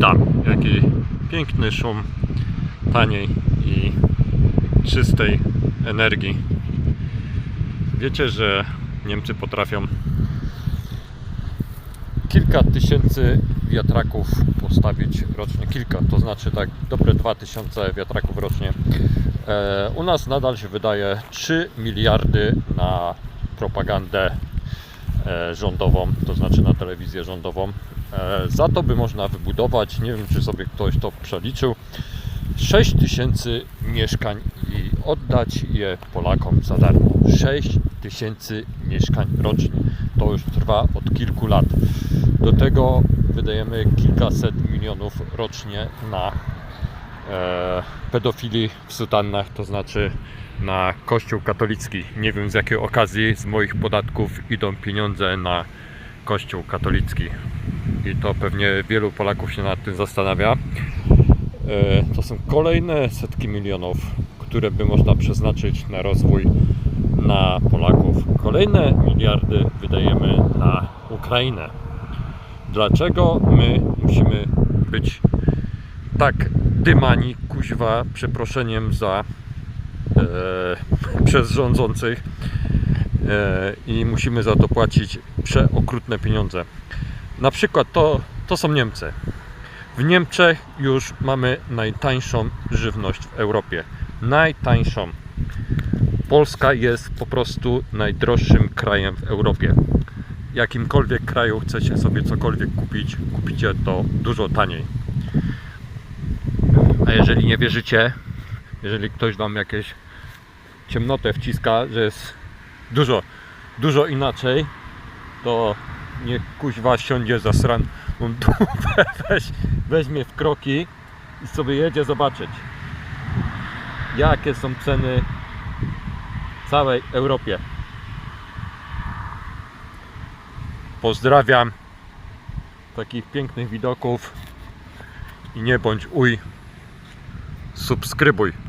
Tam, jaki piękny szum taniej i czystej energii. Wiecie, że Niemcy potrafią kilka tysięcy wiatraków postawić rocznie. Kilka, to znaczy tak dobre 2000 wiatraków rocznie. E, u nas nadal się wydaje 3 miliardy na propagandę e, rządową, to znaczy na telewizję rządową. E, za to by można wybudować, nie wiem czy sobie ktoś to przeliczył, 6 tysięcy mieszkań i oddać je Polakom za darmo. 6 tysięcy mieszkań rocznie. To już trwa od kilku lat. Do tego wydajemy kilkaset milionów rocznie na e, pedofili w sutannach, to znaczy na Kościół katolicki. Nie wiem z jakiej okazji z moich podatków idą pieniądze na Kościół katolicki. I to pewnie wielu Polaków się nad tym zastanawia. E, To są kolejne setki milionów, które by można przeznaczyć na rozwój na Polaków. Kolejne miliardy wydajemy na Ukrainę. Dlaczego my musimy być tak dymani, kuźwa, przeproszeniem za e, przez rządzących e, i musimy za to płacić przeokrutne pieniądze. Na przykład to, to są Niemcy. W Niemczech już mamy najtańszą żywność w Europie. Najtańszą. Polska jest po prostu najdroższym krajem w Europie. Jakimkolwiek kraju chcecie sobie cokolwiek kupić, kupicie to dużo taniej. A jeżeli nie wierzycie, jeżeli ktoś wam jakieś ciemnotę wciska, że jest dużo, dużo inaczej, to niech kuźwa siądzie za sran dupę, weź, weźmie w kroki i sobie jedzie zobaczyć jakie są ceny w całej Europie. Pozdrawiam takich pięknych widoków i nie bądź uj subskrybuj